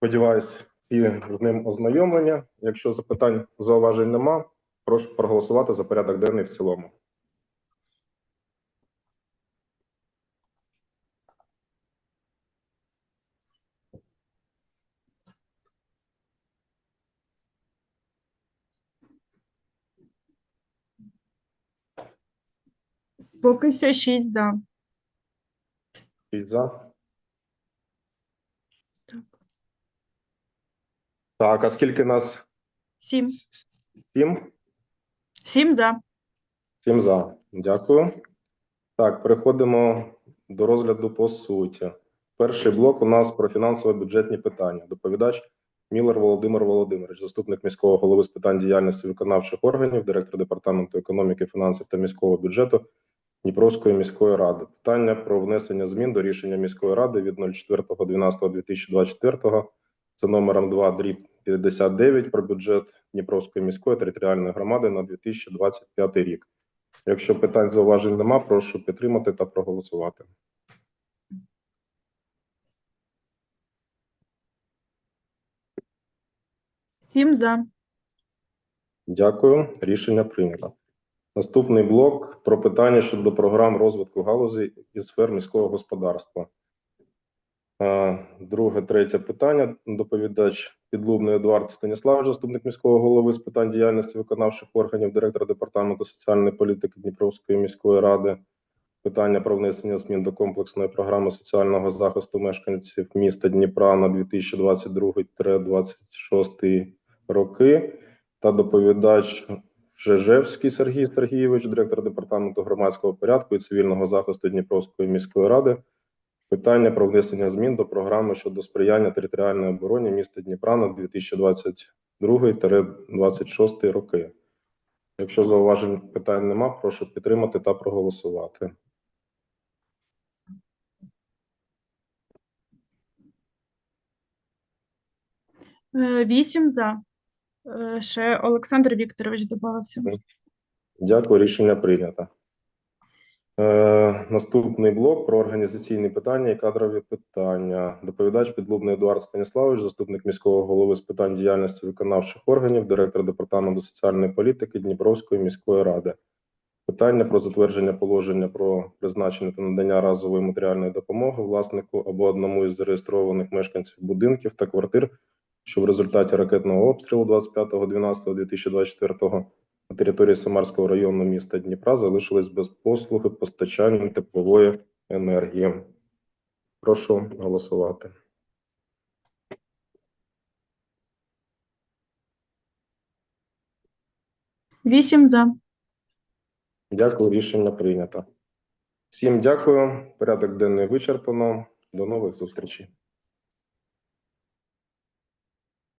Сподіваюсь, всі з ним ознайомлені. Якщо запитань зауважень нема, прошу проголосувати за порядок денний в цілому. Поки що 6 за. Шість за. Так. Так, а скільки нас? 7. Сім? 7 за. Сім за. Дякую. Так, переходимо до розгляду по суті. Перший блок у нас про фінансово-бюджетні питання. Доповідач Міллер Володимир Володимирович, заступник міського голови з питань діяльності виконавчих органів, директор департаменту економіки, фінансів та міського бюджету Дніпровської міської ради. Питання про внесення змін до рішення міської ради від 04.12.2024 це номером 2 дріб 59 про бюджет Дніпровської міської територіальної громади на 2025 рік. Якщо питань зауважень нема, прошу підтримати та проголосувати. Сім за. Дякую. Рішення прийнято. Наступний блок про питання щодо програм розвитку галузей і сфер міського господарства. Е, Друге, третє питання. Доповідач Підлубний Едуард Станіславович, заступник міського голови з питань діяльності виконавчих органів, директор департаменту соціальної політики Дніпровської міської ради. Питання про внесення змін до комплексної програми соціального захисту мешканців міста Дніпра на 2022-2026 роки. Та доповідач Жежевський Сергій Сергійович, директор департаменту громадського порядку і цивільного захисту Дніпровської міської ради. Питання про внесення змін до програми щодо сприяння територіальної обороні міста Дніпра на 2022-2026 роки. Якщо зауважень питань нема, прошу підтримати та проголосувати. Е, Вісім за. Е, Ще Олександр Вікторович додався. Дякую, рішення прийнято. Е, наступний блок про організаційні питання і кадрові питання. Доповідач Підлубний Едуард Станіславович, заступник міського голови з питань діяльності виконавчих органів, директор департаменту соціальної політики Дніпровської міської ради. Питання про затвердження положення про призначення та надання разової матеріальної допомоги власнику або одному із зареєстрованих мешканців будинків та квартир, що в результаті ракетного обстрілу 25.12.2024 на території Самарського району міста Дніпра залишились без послуги постачання теплової енергії. Прошу голосувати. Вісім за. Дякую, рішення прийнято. Всім дякую. Порядок денний вичерпано. До нових зустрічей.